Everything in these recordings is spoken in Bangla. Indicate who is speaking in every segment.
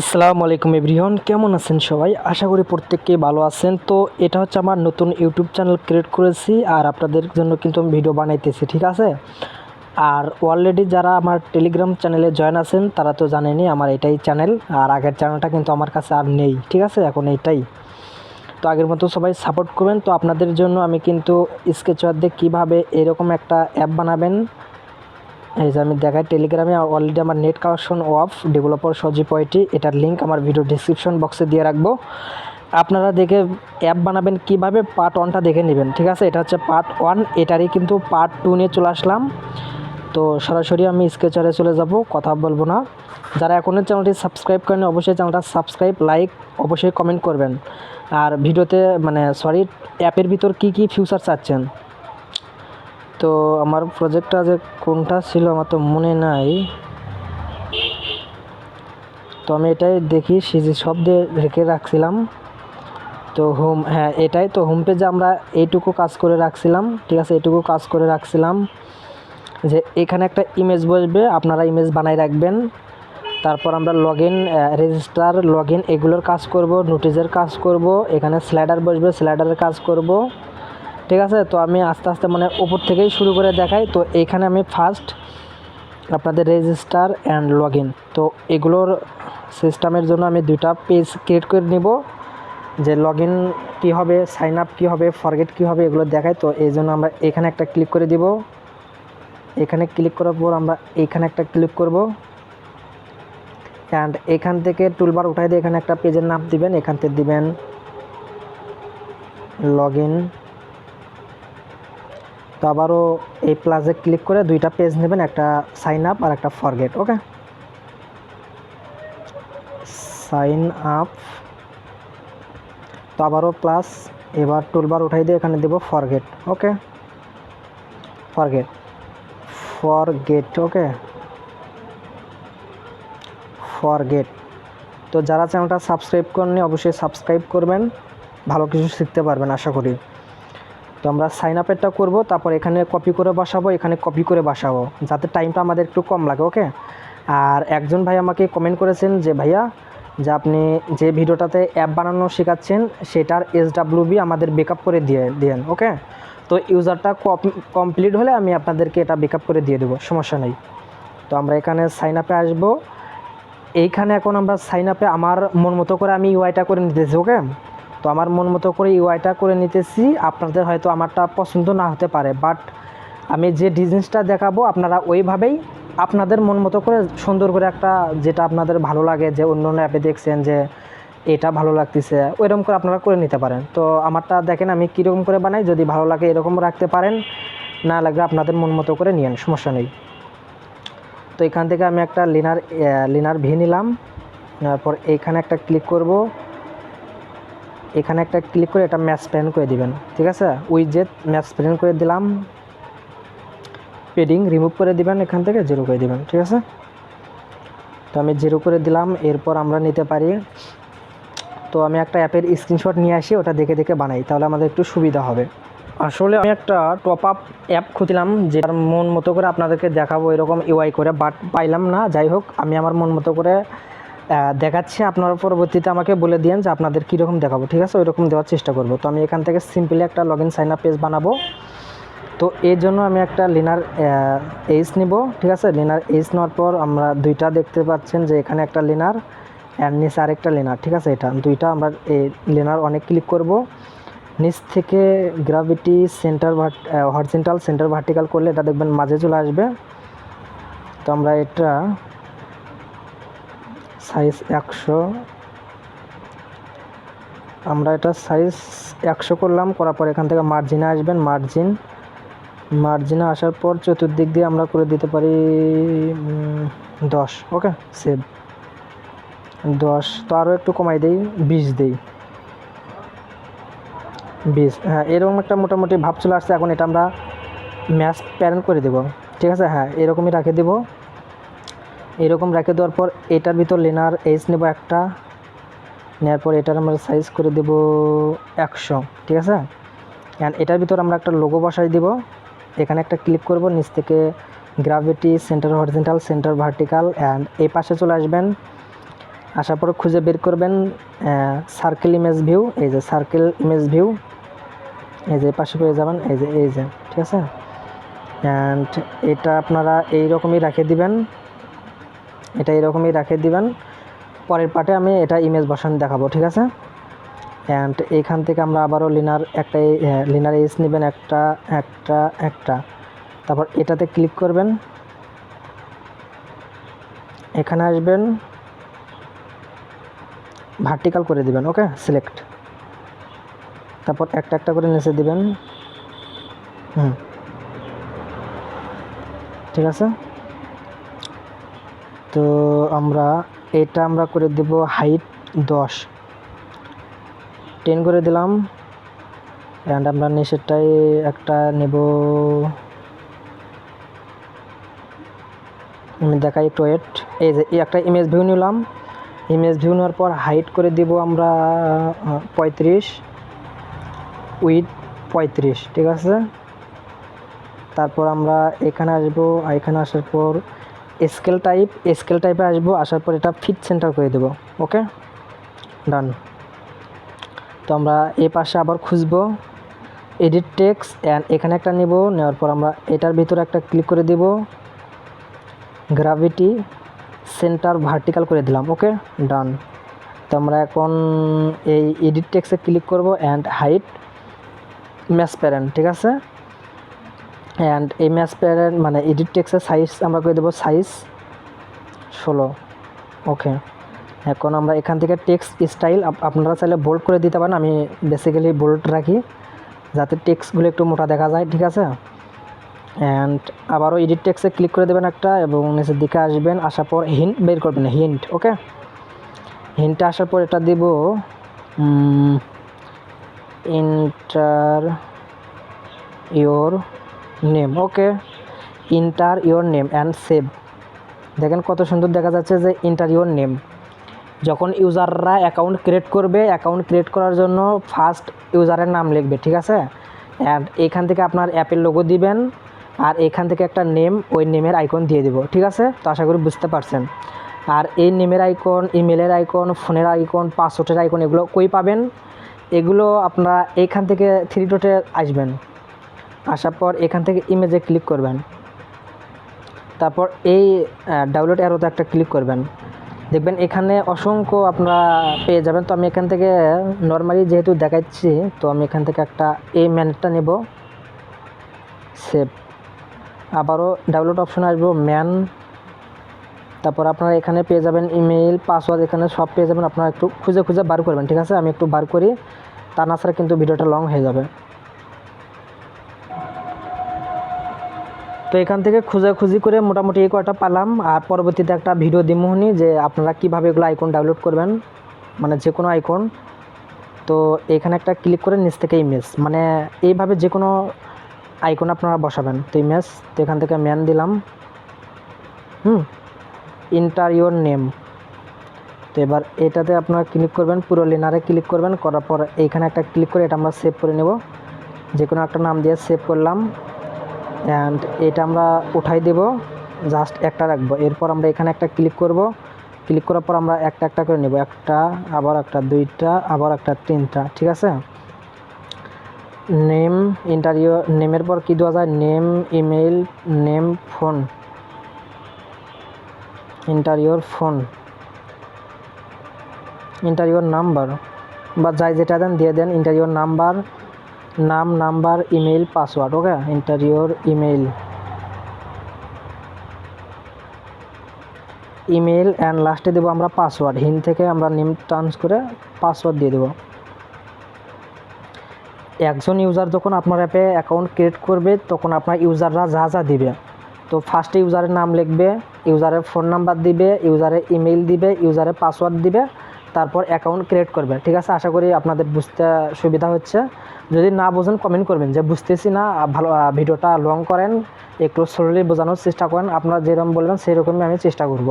Speaker 1: আসসালামু আলাইকুম এভরিওয়ান, কেমন আছেন সবাই? আশা করি প্রত্যেককে ভালো আছেন। তো এটা হচ্ছে আমার নতুন ইউটিউব চ্যানেল ক্রিয়েট করেছি আর আপনাদের জন্য কিন্তু আমি ভিডিও বানাইতেছি, ঠিক আছে? আর অলরেডি যারা আমার টেলিগ্রাম চ্যানেলে জয়েন আছেন, তারা তো জানেনই আমার এটাই চ্যানেল। আর আগের চ্যানেলটা কিন্তু আমার কাছে আর নেই, ঠিক আছে? এখন এইটাই। তো আগের মতো সবাই সাপোর্ট করবেন। তো আপনাদের জন্য আমি কিন্তু স্কেচার দিয়ে কীভাবে এরকম একটা অ্যাপ বানাবেন এই যে আমি দেখাই টেলিগ্রামে অলরেডি আমার net collection of developer Sajib YT এটার লিঙ্ক আমার ভিডিও ডিসক্রিপশন বক্সে দিয়ে রাখব। আপনারা দেখে অ্যাপ বানাবেন, কীভাবে পার্ট ওয়ানটা দেখে নেবেন, ঠিক আছে? এটা হচ্ছে পার্ট ওয়ান এটারই কিন্তু পার্ট টু নিয়ে চলে আসলাম। তো সরাসরি আমি স্কেচারে চলে যাব, কথা বলব না। যারা এখনও চ্যানেলটি সাবস্ক্রাইব করেন অবশ্যই চ্যানেলটা সাবস্ক্রাইব লাইক অবশ্যই কমেন্ট করবেন। আর ভিডিওতে মানে সরি অ্যাপের ভিতর কি কি ফিউচার চাচ্ছেন? তো আমার প্রজেক্টটা যে কোনটা ছিল আমার তো মনে নাই। তো আমি এটাই দেখি সিজি সব দিয়ে রেখে রাখছিলাম। তো হোম হ্যাঁ এটাই তো হোম পেজে আমরা এইটুকু কাজ করে রাখছিলাম, ঠিক আছে? এইটুকু কাজ করে রাখছিলাম। যে এখানে একটা ইমেজ বসবে, আপনারা ইমেজ বানাই রাখবেন। তারপর আমরা log in register log in এগুলোর কাজ করব নোটিসের কাজ করব, এখানে স্লাইডার বসবে স্লাইডারের কাজ করব। ঠিক আছে? তো আমি আস্তে আস্তে মানে উপর থেকেই শুরু করে দেখাই। তো এখানে আমি ফার্স্ট আপনাদের রেজিস্টার অ্যান্ড লগ তো এগুলোর সিস্টেমের জন্য আমি দুটা পেজ ক্রিয়েট করে নিব। যে লগ ইন কী হবে সাইন আপ কী হবে ফরগেট কী হবে, এগুলো দেখায় তো এই জন্য আমরা এখানে একটা ক্লিক করে দিব। এখানে ক্লিক করার পর আমরা এখানে একটা ক্লিক করব। অ্যান্ড এখান থেকে টুলবার উঠাই দিয়ে এখানে একটা পেজের নাম দিবেন। এখান থেকে দিবেন লগ ইন তো আবারও এই প্লাসে ক্লিক করে দুইটা পেজ নেবেন, একটা সাইন আপ আর একটা ফরগেট ওকে সাইন আপ তো আবারও প্লাস এবার টুলবার উঠাই দিয়ে এখানে দেবো forget okay forget forget okay forget তো যারা চ্যানেলটা সাবস্ক্রাইব করেননি, অবশ্যই সাবস্ক্রাইব করবেন, ভালো কিছু শিখতে পারবেন, আশা করি। তো আমরা সাইন আপেরটা করব, তারপর এখানে কপি করে বসাবো, এখানে কপি করে বসাবো, যাতে টাইমটা আমাদের একটু কম লাগে ওকে আর একজন ভাই আমাকে কমেন্ট করেছেন যে, ভাইয়া, যে আপনি যে ভিডিওটাতে অ্যাপ বানানো শেখাচ্ছেন, সেটার এস বি আমাদের বেকআপ করে দিয়ে, দেন ওকে তো ইউজারটা কমপ্লিট হলে আমি আপনাদেরকে এটা বেকআপ করে দিয়ে দেবো, সমস্যা নেই। তো আমরা এখানে সাইন আপে আসব। এইখানে এখন আমরা সাইন আপে আমার মন মতো করে আমি ইউআইটা করে নিতেছি ওকে তো আমার মন মতো করে ইউআইটা করে নিতেছি। আপনাদের হয়তো আমারটা পছন্দ না হতে পারে বাট আমি যে ডিজাইনসটা দেখাবো, আপনারা ওইভাবেই আপনাদের মন মতো করে সুন্দর করে একটা যেটা আপনাদের ভালো লাগে, যে অন্য অন্য অ্যাপে দেখছেন যে এটা ভালো লাগতেছে, ওইরকম করে আপনারা করে নিতে পারেন। তো আমারটা দেখেন আমি কীরকম করে বানাই, যদি ভালো লাগে এরকম রাখতে পারেন, না লাগলে আপনাদের মন মতো করে নিয়েন, সমস্যা নেই। তো এখান থেকে আমি একটা লিনার লিনার ভি নিলাম, তারপর এইখানে একটা ক্লিক করব। এখানে একটা ক্লিক করে এটা ম্যাচ প্যান করে দিবেন, ঠিক আছে? উইজেট ম্যাচ প্যান করে দিলাম। পেডিং রিমুভ করে দিবেন, এখান থেকে জিরো করে দিবেন, ঠিক আছে? তো আমি জিরো করে দিলাম, এরপর আমরা নিতে পারি। তো আমি একটা অ্যাপের স্ক্রিনশট নিয়ে আসি, ওটা দেখে দেখে বানাই, তাহলে আমাদের একটু সুবিধা হবে। আসলে আমি একটা টপ আপ অ্যাপ খুঁজলাম, যেটার মন মতো করে আপনাদেরকে দেখাবো, এরকম ইউআই করে বাট পাইলাম না, যাই হোক, আমি আমার মন মতো করে দেখাচ্ছি আপনারা পরবর্তীতে আমাকে বলে দিন যে আপনাদের কীরকম দেখাবো, ঠিক আছে? ওইরকম দেওয়ার চেষ্টা করব। তো আমি এখান থেকে সিম্পলি একটা log in sign up page বানাবো। তো এর জন্য আমি একটা লিনার এইচ নিব, ঠিক আছে? লিনার এইচ নেওয়ার পর আমরা দুইটা দেখতে পাচ্ছেন যে এখানে একটা লিনার অ্যান্ড নিচে আরেকটা লিনার ঠিক আছে? এটা দুইটা আমরা এই লিনার অনেক ক্লিক করব। নিচ থেকে gravity centre horizontal centre vertical করলে এটা দেখবেন মাঝে চলে আসবে। তো আমরা এটা সাইজ একশো। আমরা এটা সাইজ একশো করলাম, করার পর এখান থেকে মার্জিনে আসবেন মার্জিন মার্জিনে আসার পর চতুর্দিক দিয়ে আমরা করে দিতে পারি দশ ওকে সেভ দশ, তো আরও একটু কমাই দিই, বিশ দিই। বিশ হ্যাঁ এরকম একটা মোটামুটি ভাব চলে আসছে, এখন এটা আমরা ম্যাচ প্যারেন্ট করে দেব। ঠিক আছে? হ্যাঁ এরকমই রাখে দেব। এরকম রেখে দেওয়ার পর এটার ভিতর লেনার এইচ নেব একটা। নেওয়ার পর এটার আমরা সাইজ করে দেব একশো, ঠিক আছে? অ্যান্ড এটার ভিতর আমরা একটা লোগো বসাই দিব। এখানে একটা ক্লিক করব, নিচ থেকে gravity centre horizontal centre vertical and এই পাশে চলে আসবেন। আসার পরে খুঁজে বের করবেন সার্কেল ইমেজ ভিউ এই যে সার্কেল ইমেজ ভিউ এই যে পাশে পেয়ে যাবেন, এই যে এই যে, ঠিক আছে? অ্যান্ড এটা আপনারা এই রকমই রেখে দিবেন। এটা এরকমই রেখে দিবেন। পরের পার্টে আমি এটা ইমেজ বসান দেখাবো, ঠিক আছে? অ্যান্ড এইখান থেকে আমরা আবারও লিনার একটা লিনার এস নেবেন, একটা একটা একটা। তারপর এটাতে ক্লিক করবেন। এখানে আসবেন। ভার্টিক্যাল করে দিবেন ওকে সিলেক্ট তারপর একটা একটা করে নিচে দিবেন। হুম। ঠিক আছে? তো আমরা, এটা আমরা করে দেব হাইট দশ। টেন করে দিলাম। অ্যান্ড আমরা নিচেরটাই একটা নেব। আমি দেখাই একটু ওয়েট এই যে একটা ইমেজ ভিউ নিলাম। ইমেজ ভিউ নেওয়ার পর হাইট করে দিব আমরা পঁয়ত্রিশ। উইথ পঁয়ত্রিশ, ঠিক আছে? তারপর আমরা এখানে আসব। এখানে আসার পর স্কেল টাইপ স্কেল টাইপে আসব, আসার পর এটা ফিট সেন্টার করে দেবো ওকে ডান তো আমরা এ পাশে আবার খুঁজবো এডিট টেক্স অ্যান্ড এখানে একটা নেব, নেওয়ার পর আমরা এটার ভিতরে একটা ক্লিক করে দেব গ্রাভিটি সেন্টার ভার্টিক্যাল করে দিলাম ওকে ডান তো আমরা এখন এই এডিট টেক্সে ক্লিক করব অ্যান্ড হাইট ম্যাচ প্যারেন্ট ঠিক আছে? অ্যান্ড এই ম্যাচ প্যারেন্ট মানে এডিট টেক্সের সাইজ আমরা করে দেবো সাইজ ষোলো। ওকে এখন আমরা এখান থেকে টেক্সট স্টাইল আপনারা চাইলে বোল্ড করে দিতে পারেন। আমি বেসিক্যালি বোল্ড রাখি, যাতে টেক্সটগুলো একটু মোটা দেখা যায়, ঠিক আছে? অ্যান্ড আবারও এডিট টেক্সে ক্লিক করে দেবেন একটা এবং নিচের দিকে আসবেন, আসার পর হিন্ট বের করবেন হিন্ট ওকে হিন্টটা আসার পর এটা দেব enter your name, okay? Enter your name and save দেখেন কত সুন্দর দেখা যাচ্ছে যে ইন্টার ইয়োর নেম যখন ইউজাররা অ্যাকাউন্ট ক্রিয়েট করবে অ্যাকাউন্ট ক্রিয়েট করার জন্য ফার্স্ট ইউজারের নাম লিখবে, ঠিক আছে? অ্যান্ড এখান থেকে আপনার অ্যাপের লোগো দিবেন, আর এখান থেকে একটা নেম ওই নেমের আইকন দিয়ে দিব, ঠিক আছে? তো আশা করি বুঝতে পারছেন। আর এই নেমের আইকন ইমেলের আইকন ফোনের আইকন পাসওয়ার্ডের আইকন এগুলো কই পাবেন? এগুলো আপনারা এইখান থেকে থ্রি ডটে আসবেন। আসার পর এখান থেকে ইমেজে ক্লিক করবেন। তারপর এই ডাউনলোড অ্যারোতে একটা ক্লিক করবেন। দেখবেন এখানে অসংখ্য আপনারা পেয়ে যাবেন। তো আমি এখান থেকে নর্মালি যেহেতু দেখাচ্ছি, তো আমি এখান থেকে একটা এই ম্যানটা নেব। সেভ আবারও ডাউনলোড অপশন আসব, ম্যান। তারপর আপনারা এখানে পেয়ে যাবেন ইমেল পাসওয়ার্ড এখানে সব পেয়ে যাবেন। আপনারা একটু খুঁজে খুঁজে বার করবেন, ঠিক আছে? আমি একটু বার করি। তা না ছাড়া কিন্তু ভিডিওটা লং হয়ে যাবে। তো এখান থেকে খুঁজাখুঁজি করে মোটামুটি এই কয়টা পালাম। আর পরবর্তীতে একটা ভিডিও দিমোহনি যে আপনারা কীভাবে এগুলো আইকন ডাউনলোড করবেন মানে যে কোনো আইকন তো এখানে একটা ক্লিক করে নিচ থেকে ইমেজ মানে এইভাবে যে কোনো আইকন আপনারা বসাবেন। তো ইমেজ তো এখান থেকে ম্যান দিলাম। হুম ইন্টার ইউর নেম তো এবার এটাতে আপনারা ক্লিক করবেন, পুরো লিনারে ক্লিক করবেন, করার পর এইখানে একটা ক্লিক করে এটা আমরা সেভ করে নেব। যে কোনো একটা নাম দিয়ে সেভ করলাম। অ্যান্ড এটা আমরা উঠাই দেব। জাস্ট একটা রাখব। এরপর আমরা এখানে একটা ক্লিক করব। ক্লিক করার পর আমরা একটা একটা করে নেব। একটা, আবার একটা, দুইটা, আবার একটা, তিনটা। ঠিক আছে? নেম ইন্টারভিউ নেমের পর কী দেওয়া যায়? নেম ইমেল নেম ফোন ইন্টারভিউর ফোন ইন্টারভিউর নাম্বার বা যাই যেটা দেন, দিয়ে দেন। ইন্টারভিউর নাম্বার নাম, নাম্বার ইমেল পাসওয়ার্ড, ওকে? ইন্টারভিউর ইমেল ইমেল অ্যান্ড লাস্টে দেবো আমরা পাসওয়ার্ড। হিন থেকে আমরা নেম ট্রান্স করে পাসওয়ার্ড দিয়ে দেবো। একজন ইউজার যখন আপনার অ্যাপে অ্যাকাউন্ট ক্রিয়েট করবে, তখন আপনার ইউজাররা যা যা দিবে। তো ফার্স্টে ইউজারের নাম লিখবে, ইউজারের ফোন নাম্বার দিবে, ইউজারের ইমেল দিবে, ইউজারের পাসওয়ার্ড দিবে তারপর অ্যাকাউন্ট ক্রিয়েট করবে। ঠিক আছে? আশা করি আপনাদের বুঝতে সুবিধা হচ্ছে। যদি না বোঝেন কমেন্ট করবেন যে বুঝতেছি না ভালো ভিডিওটা লং করেন, একটু স্লোলি বোঝানোর চেষ্টা করেন। আপনারা যেরকম বলবেন সেরকমই আমি চেষ্টা করব।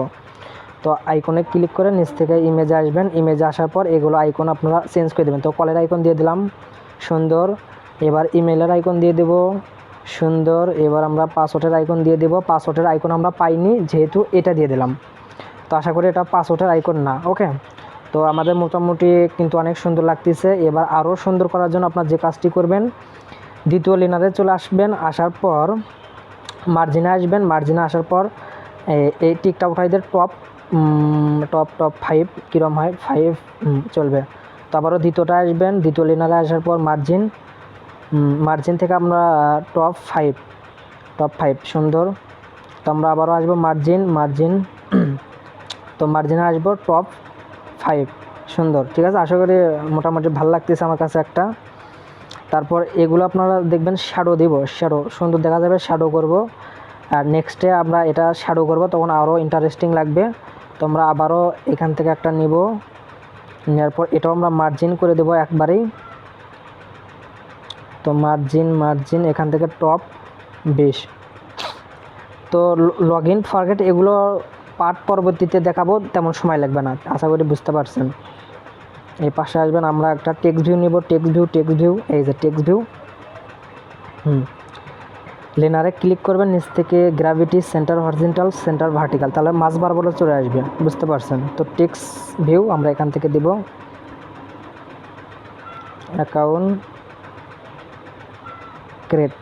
Speaker 1: তো আইকনে ক্লিক করে নিচ থেকে ইমেজে আসবেন। ইমেজে আসার পর এগুলো আইকন আপনারা চেঞ্জ করে দেবেন। তো কলের আইকন দিয়ে দিলাম, সুন্দর। এবার ইমেলের আইকন দিয়ে দেব, সুন্দর। এবার আমরা পাসওয়ার্ডের আইকন দিয়ে দেব। পাসওয়ার্ডের আইকন আমরা পাইনি, যেহেতু এটা দিয়ে দিলাম। তো আশা করি এটা পাসওয়ার্ডের আইকন না ওকে তো আমাদের মোটামুটি কিন্তু অনেক সুন্দর লাগতেছে। এবার আরও সুন্দর করার জন্য আপনার যে কাজটি করবেন, দ্বিতীয় লিনারে চলে আসবেন, আসার পর মার্জিনে আসবেন। মার্জিনে আসার পর এই টিকটা উঠাই দিয়ে টপ টপ টপ ফাইভ কীরম হয়? ফাইভ চলবে। তো আবারও দ্বিতীয়টা আসবেন, দ্বিতীয় লিনারে আসার পর মার্জিন মার্জিন থেকে আমরা টপ ফাইভ টপ ফাইভ সুন্দর। তো আমরা আবারও আসব মার্জিন মার্জিন তো মার্জিনে আসব টপ ফাইভ সুন্দর, ঠিক আছে? আশা করি মোটামুটি ভালো লাগতেছে আমার কাছে একটা। তারপর এগুলো আপনারা দেখবেন শ্যাডো দিব শ্যাডো সুন্দর দেখা যাবে শ্যাডো করব। আর নেক্সটে আমরা এটা শ্যাডো করব, তখন আরও ইন্টারেস্টিং লাগবে। তো আমরা আবারও এখান থেকে একটা নিব। নেওয়ার পর এটাও আমরা মার্জিন করে দেবো একবারেই। তো মার্জিন মার্জিন এখান থেকে টপ বেশ। তো লগ ইন ফরগেট এগুলো পার্ট পরবর্তীতে দেখাবো, তেমন সময় লাগবে না, আশা করি বুঝতে পারছেন। এই পাশে আসবেন, আমরা একটা টেক্সট ভিউ নিব টেক্সট ভিউ টেক্সট ভিউ এই যে টেক্সট ভিউ হুম। লেনারে ক্লিক করবেন, নিচ থেকে gravity centre horizontal centre vertical তাহলে মাছ বারবার চলে আসবে, বুঝতে পারছেন? তো টেক্স ভিউ আমরা এখান থেকে দিব। অ্যাকাউন্ট ক্রিয়েট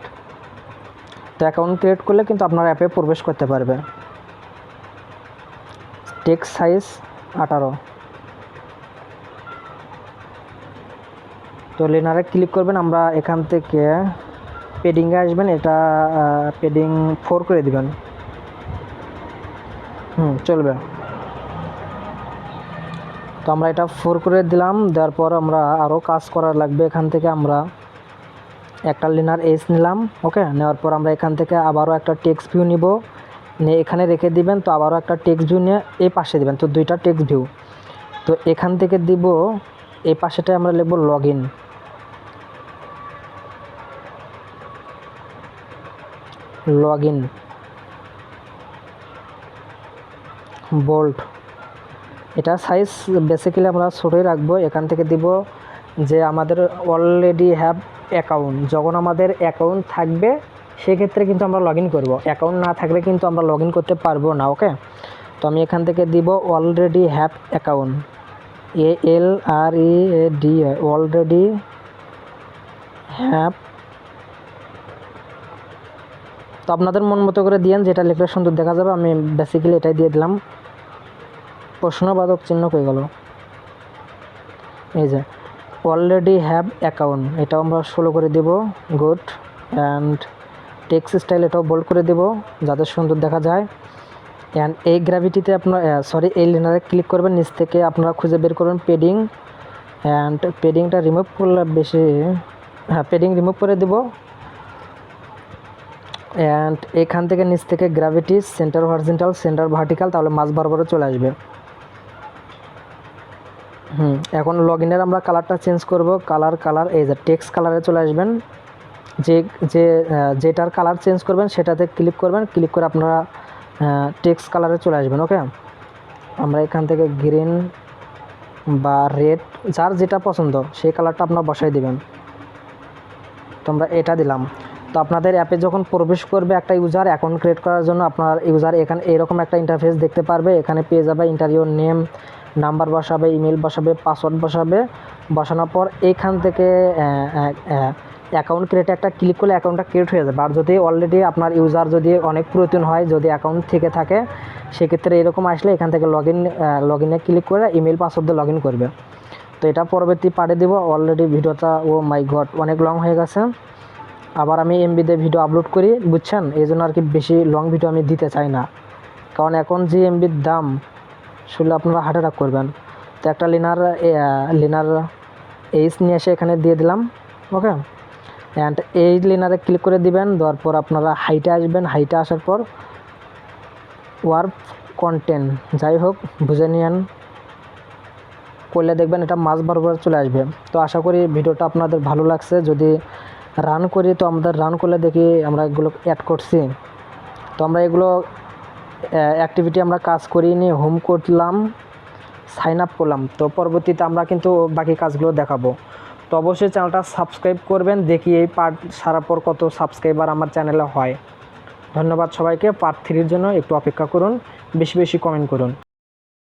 Speaker 1: তো অ্যাকাউন্ট ক্রিয়েট করলে কিন্তু আপনার অ্যাপে প্রবেশ করতে পারবে। টেক্সট সাইজ আঠারো। তো লেনারে ক্লিক করবেন, আমরা এখান থেকে পেডিংয়ে আসবেন, এটা পেডিং ফোর করে দিবেন। হুম, চলবে। তো আমরা এটা ফোর করে দিলাম, দেওয়ার পর আমরা আরও কাজ করার লাগবে। এখান থেকে আমরা একটা লিনার এস নিলাম ওকে নেওয়ার পর আমরা এখান থেকে আবারও একটা টেক্সট ভিউ নিব। নিয়ে এখানে রেখে দিবেন, তো আবারও একটা টেক্সট ভিউ নিয়ে এই পাশে দিবেন, তো দুইটা টেক্সট ভিউ তো এখান থেকে দিব, এই পাশেটায় আমরা লিখব log in log in bold এটা সাইজ বেসিক্যালি আমরা ছোটোই রাখব, এখান থেকে দিব যে আমাদের অলরেডি হ্যাভ অ্যাকাউন্ট যখন আমাদের অ্যাকাউন্ট থাকবে সেক্ষেত্রে কিন্তু আমরা লগ ইন করব। অ্যাকাউন্ট না থাকলে কিন্তু আমরা লগ করতে পারব না ওকে তো আমি এখান থেকে দিব already have account A L R E A D already have তো আপনাদের মন মতো করে দিয়েন, যেটা লিখলে সুন্দর দেখা যাবে। আমি বেসিক্যালি এটাই দিয়ে দিলাম। প্রশ্নবাদক চিহ্ন হয়ে গেল? এই যে অলরেডি হ্যাভ অ্যাকাউন্ট এটাও আমরা ষোলো করে দেব। গুড অ্যান্ড টেক্স স্টাইল এটাও বোল্ড করে দেব, যাতে সুন্দর দেখা যায়। অ্যান্ড এই গ্র্যাভিটিতে আপনার সরি এই লিনারে ক্লিক করবেন, নিচ থেকে আপনারা খুঁজে বের করবেন পেডিং অ্যান্ড পেডিংটা রিমুভ করলে বেশি হ্যাঁ পেডিং রিমুভ করে দেব। অ্যান্ড এখান থেকে নিচ থেকে gravity centre horizontal centre vertical তাহলে মাছ বরাবরও চলে আসবে। হুম, এখন লগ আমরা কালারটা চেঞ্জ করব। কালার কালার এই যে টেক্সট কালারে চলে আসবেন। যে যে যেটার কালার চেঞ্জ করবেন সেটাতে ক্লিক করবেন ক্লিক করে আপনারা টেক্সট কালারে চলে আসবেন ওকে আমরা এখান থেকে গ্রিন বা রেড যার যেটা পছন্দ, সেই কালারটা আপনারা বসাই দিবেন। তো আমরা এটা দিলাম। তো আপনাদের অ্যাপে যখন প্রবেশ করবে একটা ইউজার অ্যাকাউন্ট ক্রিয়েট করার জন্য আপনার ইউজার এখানে, এরকম একটা ইন্টারফেস দেখতে পারবে। এখানে পেয়ে যাবে ইন্টারভিউ নেম নাম্বার বসাবে ইমেল বসাবে পাসওয়ার্ড বসাবে। বসানোর পর এখান থেকে অ্যাকাউন্ট ক্রিয়েটে একটা ক্লিক করলে অ্যাকাউন্টটা ক্রিয়েট হয়ে যাবে। আর যদি অলরেডি আপনার ইউজার যদি অনেক পুরাতন হয়, যদি অ্যাকাউন্ট থেকে থাকে, সেক্ষেত্রে এরকম আসলে এখান থেকে লগ ইন লগ ইনে ক্লিক করে ইমেল পাসওয়ার্ড দিয়ে লগ ইন করবে। তো এটা পরবর্তী পাঠিয়ে দিব। অলরেডি ভিডিওটা ও মাই গড অনেক লং হয়ে গেছে। আবার আমি এমবিতে ভিডিও আপলোড করি, বুঝছেন? এই জন্য আর কি বেশি লং ভিডিও আমি দিতে চাই না। কারণ এখন যে এমবির দাম, শুনলে আপনারা হার্ট অ্যাটাক করবেন। তো একটা লিনার লিনার এইস নিয়ে এসে এখানে দিয়ে দিলাম ওকে অ্যান্ড এই লিনারে ক্লিক করে দিবেন, দেওয়ার পর আপনারা হাইটে আসবেন। হাইটে আসার পর ওয়ার্ক কন্টেন্ট যাই হোক, বুঝে নিয়েন। করলে দেখবেন এটা মাছ বরাবর চলে আসবে। তো আশা করি ভিডিওটা আপনাদের ভালো লাগছে। যদি রান করি, তো আমাদের রান করলে দেখি আমরা এগুলো অ্যাড করছি। তো আমরা এগুলো অ্যাক্টিভিটি আমরা কাজ করিনি হোম করলাম সাইন আপ করলাম। তো পরবর্তীতে আমরা কিন্তু বাকি কাজগুলো দেখাবো। তো অবশ্যই চ্যানেলটা সাবস্ক্রাইব করবেন, দেখি এই পার্ট সারার পর কত সাবস্ক্রাইবার আমার চ্যানেলে হয়। ধন্যবাদ সবাইকে পার্ট থ্রির জন্য একটু অপেক্ষা করুন, বেশি বেশি কমেন্ট করুন।